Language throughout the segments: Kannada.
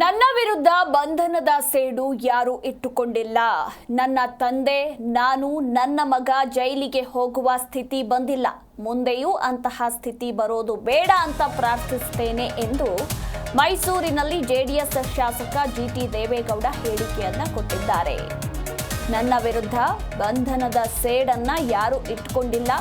ನನ್ನ ವಿರುದ್ಧ ಬಂಧನದ ಸೇಡು ಯಾರು ಇಟ್ಟುಕೊಂಡಿಲ್ಲ. ನನ್ನ ತಂದೆ, ನಾನು, ನನ್ನ ಮಗ ಜೈಲಿಗೆ ಹೋಗುವ ಸ್ಥಿತಿ ಬಂದಿಲ್ಲ. ಮುಂದೆಯೂ ಅಂತಹ ಸ್ಥಿತಿ ಬರೋದು ಬೇಡ ಅಂತ ಪ್ರಾರ್ಥಿಸುತ್ತೇನೆ ಎಂದು ಮೈಸೂರಿನಲ್ಲಿ ಜೆಡಿಎಸ್ ಶಾಸಕ ಜಿಟಿ ದೇವೇಗೌಡ ಹೇಳಿಕೆಯನ್ನ ಕೊಟ್ಟಿದ್ದಾರೆ. ನನ್ನ ವಿರುದ್ಧ ಬಂಧನದ ಸೇಡನ್ನ ಯಾರು ಇಟ್ಕೊಂಡಿಲ್ಲ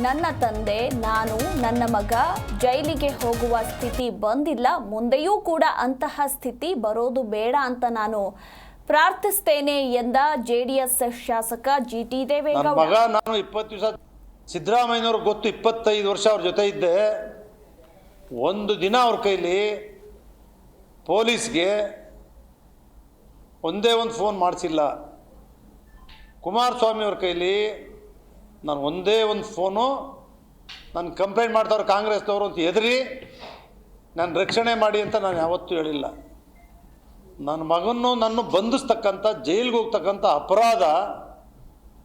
ನನ್ನ ತಂದೆ, ನಾನು, ನನ್ನ ಮಗ ಜೈಲಿಗೆ ಹೋಗುವ ಸ್ಥಿತಿ ಬಂದಿಲ್ಲ, ಮುಂದೆಯೂ ಕೂಡ ಅಂತಹ ಸ್ಥಿತಿ ಬರೋದು ಬೇಡ ಅಂತ ನಾನು ಪ್ರಾರ್ಥಿಸ್ತೇನೆ ಎಂದ ಜೆಡಿಎಸ್ ಶಾಸಕ ಜಿ ಟಿ ದೇವೇಗೌಡ. ಮಗ, ನಾನು ಇಪ್ಪತ್ತು ದಿವಸ ಗೊತ್ತು ಇಪ್ಪತ್ತೈದು ವರ್ಷ ಅವ್ರ ಜೊತೆ ಇದ್ದೆ. ಒಂದು ದಿನ ಅವ್ರ ಕೈಲಿ ಪೊಲೀಸ್ಗೆ ಒಂದೇ ಒಂದು ಫೋನ್ ಮಾಡಿಸಿಲ್ಲ. ಕುಮಾರಸ್ವಾಮಿ ಅವ್ರ ಕೈಲಿ ನಾನು ಒಂದೇ ಒಂದು ಫೋನು ನಾನು ಕಂಪ್ಲೇಂಟ್ ಮಾಡ್ತಾರೆ ಕಾಂಗ್ರೆಸ್ದವರು ಅಂತ ಹೆದರಿ ನಾನು ರಕ್ಷಣೆ ಮಾಡಿ ಅಂತ ನಾನು ಯಾವತ್ತೂ ಹೇಳಿಲ್ಲ. ನನ್ನ ಮಗನ್ನು ನನ್ನ ಬಂಧಿಸ್ತಕ್ಕಂಥ ಜೈಲಿಗೆ ಹೋಗ್ತಕ್ಕಂಥ ಅಪರಾಧ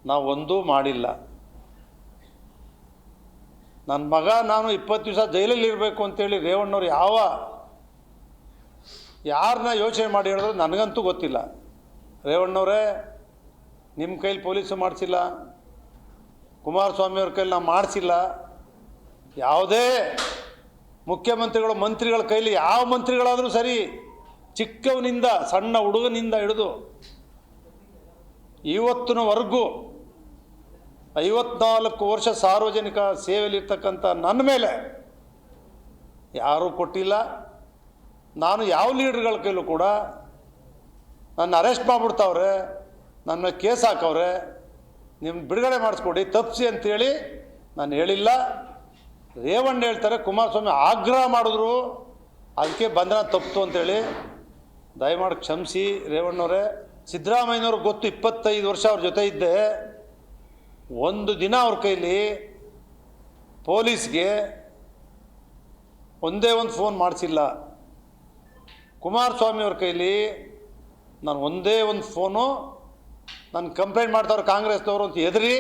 ನಾವು ಒಂದೂ ಮಾಡಿಲ್ಲ. ನನ್ನ ಮಗ ನಾನು ಇಪ್ಪತ್ತು ದಿವಸ ಜೈಲಲ್ಲಿ ಇರಬೇಕು ಅಂತೇಳಿ ರೇವಣ್ಣವ್ರು ಯಾವ ಯಾರನ್ನ ಯೋಚನೆ ಮಾಡಿ ಹೇಳಿದ್ರು ನನಗಂತೂ ಗೊತ್ತಿಲ್ಲ. ರೇವಣ್ಣವರೇ, ನಿಮ್ಮ ಕೈಲಿ ಪೊಲೀಸು ಮಾಡಿಸಿಲ್ಲ. ಕುಮಾರಸ್ವಾಮಿಯವ್ರ ಕೈಲಿ ನಾವು ಮಾಡಿಸಿಲ್ಲ. ಯಾವುದೇ ಮುಖ್ಯಮಂತ್ರಿಗಳು, ಮಂತ್ರಿಗಳ ಕೈಲಿ ಯಾವ ಮಂತ್ರಿಗಳಾದರೂ ಸರಿ ಚಿಕ್ಕವನಿಂದ ಸಣ್ಣ ಹುಡುಗನಿಂದ ಹಿಡಿದು ಇವತ್ತಿನವರೆಗೂ ಐವತ್ನಾಲ್ಕು ವರ್ಷ ಸಾರ್ವಜನಿಕ ಸೇವೆಯಲ್ಲಿರ್ತಕ್ಕಂಥ ನನ್ನ ಮೇಲೆ ಯಾರೂ ಕೊಟ್ಟಿಲ್ಲ. ನಾನು ಯಾವ ಲೀಡರ್ಗಳ ಕೈಲೂ ಕೂಡ ನನ್ನ ಅರೆಸ್ಟ್ ಮಾಡಿಬಿಡ್ತಾವ್ರೆ, ನನ್ನ ಕೇಸ್ ಹಾಕವ್ರೆ ನಿಮ್ಮ ಬಿಡುಗಡೆ ಮಾಡಿಸ್ಕೊಡಿ ತಪ್ಪಿಸಿ ಅಂತೇಳಿ ನಾನು ಹೇಳಿಲ್ಲ. ರೇವಣ್ಣ ಹೇಳ್ತಾರೆ, ಕುಮಾರಸ್ವಾಮಿ ಆಗ್ರಹ ಮಾಡಿದ್ರು, ಅದಕ್ಕೆ ಬಂಧನ ತಪ್ಪಿತು ಅಂತೇಳಿ. ದಯಮಾಡಿ ಕ್ಷಮಿಸಿ ರೇವಣ್ಣವರೇ. ಸಿದ್ದರಾಮಯ್ಯನವ್ರಿಗೆ ಗೊತ್ತು, ಇಪ್ಪತ್ತೈದು ವರ್ಷ ಅವ್ರ ಜೊತೆ ಇದ್ದೆ. ಒಂದು ದಿನ ಅವ್ರ ಕೈಲಿ ಪೊಲೀಸ್ಗೆ ಒಂದೇ ಒಂದು ಫೋನ್ ಮಾಡಿಸಿಲ್ಲ. ಕುಮಾರಸ್ವಾಮಿ ಅವ್ರ ಕೈಲಿ ನಾನು ಒಂದೇ ಒಂದು ಫೋನು ನಾನು ಕಂಪ್ಲೇಂಟ್ ಮಾಡ್ತಾವ್ರು ಕಾಂಗ್ರೆಸ್ನವರು ಅಂತ ಎದುರಿ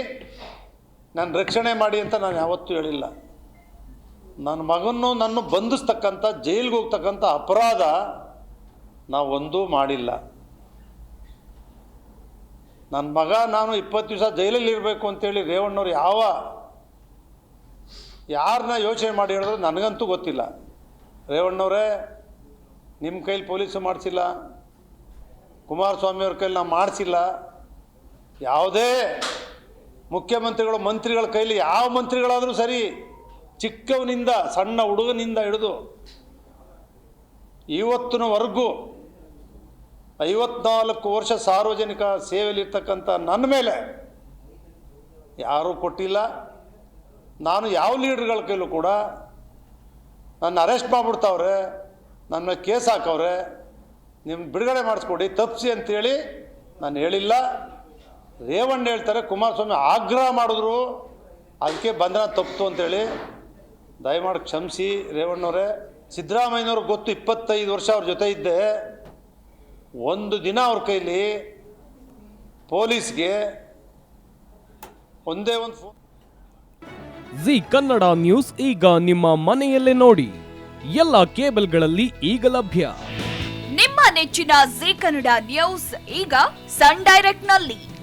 ನಾನು ರಕ್ಷಣೆ ಮಾಡಿ ಅಂತ ನಾನು ಯಾವತ್ತೂ ಹೇಳಿಲ್ಲ. ನನ್ನ ಮಗನ್ನು ನನ್ನ ಬಂಧಿಸ್ತಕ್ಕಂಥ, ಜೈಲಿಗೆ ಹೋಗ್ತಕ್ಕಂಥ ಅಪರಾಧ ನಾವು ಒಂದೂ ಮಾಡಿಲ್ಲ. ನನ್ನ ಮಗ ನಾನು ಇಪ್ಪತ್ತು ದಿವಸ ಜೈಲಲ್ಲಿ ಇರಬೇಕು ಅಂತೇಳಿ ರೇವಣ್ಣವ್ರು ಯಾವ ಯಾರನ್ನ ಯೋಚನೆ ಮಾಡಿ ಹೇಳಿದ್ರು ನನಗಂತೂ ಗೊತ್ತಿಲ್ಲ. ರೇವಣ್ಣವರೇ ನಿಮ್ಮ ಕೈಲಿ ಪೊಲೀಸು ಮಾಡಿಸಿಲ್ಲ, ಕುಮಾರಸ್ವಾಮಿಯವ್ರ ಕೈಲಿ ನಾವು ಮಾಡಿಸಿಲ್ಲ. ಯಾವುದೇ ಮುಖ್ಯಮಂತ್ರಿಗಳು, ಮಂತ್ರಿಗಳ ಕೈಲಿ ಯಾವ ಮಂತ್ರಿಗಳಾದರೂ ಸರಿ ಚಿಕ್ಕವನಿಂದ ಸಣ್ಣ ಹುಡುಗನಿಂದ ಹಿಡಿದು ಇವತ್ತಿನವರೆಗೂ ಐವತ್ನಾಲ್ಕು ವರ್ಷ ಸಾರ್ವಜನಿಕ ಸೇವೆಯಲ್ಲಿರ್ತಕ್ಕಂಥ ನನ್ನ ಮೇಲೆ ಯಾರೂ ಕೊಟ್ಟಿಲ್ಲ. ನಾನು ಯಾವ ಲೀಡರ್ಗಳ ಕೈಲೂ ಕೂಡ ನನ್ನ ಅರೆಸ್ಟ್ ಮಾಡಿಬಿಡ್ತಾವ್ರೆ, ನನ್ನ ಕೇಸ್ ಹಾಕವ್ರೆ ನಿಮ್ಮ ಬಿಡುಗಡೆ ಮಾಡಿಸ್ಕೊಡಿ, ತಪ್ಪಿಸಿ ಅಂತೇಳಿ ನಾನು ಹೇಳಿಲ್ಲ. ರೇವಣ್ಣ ಹೇಳ್ತಾರೆ ಕುಮಾರಸ್ವಾಮಿ ಆಗ್ರಹ ಮಾಡಿದ್ರು ಅದಕ್ಕೆ ಬಂಧನ ತಪ್ಪಿತು ಅಂತೇಳಿ. ದಯಮಾಡಿ ಕ್ಷಮಿಸಿ ರೇವಣ್ಣವರೇ. ಸಿದ್ದರಾಮಯ್ಯನವ್ರಿಗೆ ಗೊತ್ತು ಇಪ್ಪತ್ತೈದು ವರ್ಷ ಅವ್ರ ಜೊತೆ ಇದ್ದೆ. ಒಂದು ದಿನ ಅವ್ರ ಕೈಲಿ ಪೊಲೀಸ್ಗೆ ಒಂದೇ ಒಂದು ಫೋನ್ ಜಿ ಕನ್ನಡ ನ್ಯೂಸ್ ಈಗ ನಿಮ್ಮ ಮನೆಯಲ್ಲೇ ನೋಡಿ. ಎಲ್ಲ ಕೇಬಲ್ಗಳಲ್ಲಿ ಈಗ ಲಭ್ಯ. ನಿಮ್ಮ ನೆಚ್ಚಿನ ಜಿ ಕನ್ನಡ ನ್ಯೂಸ್ ಈಗ ಸನ್ ಡೈರೆಕ್ಟ್ನಲ್ಲಿ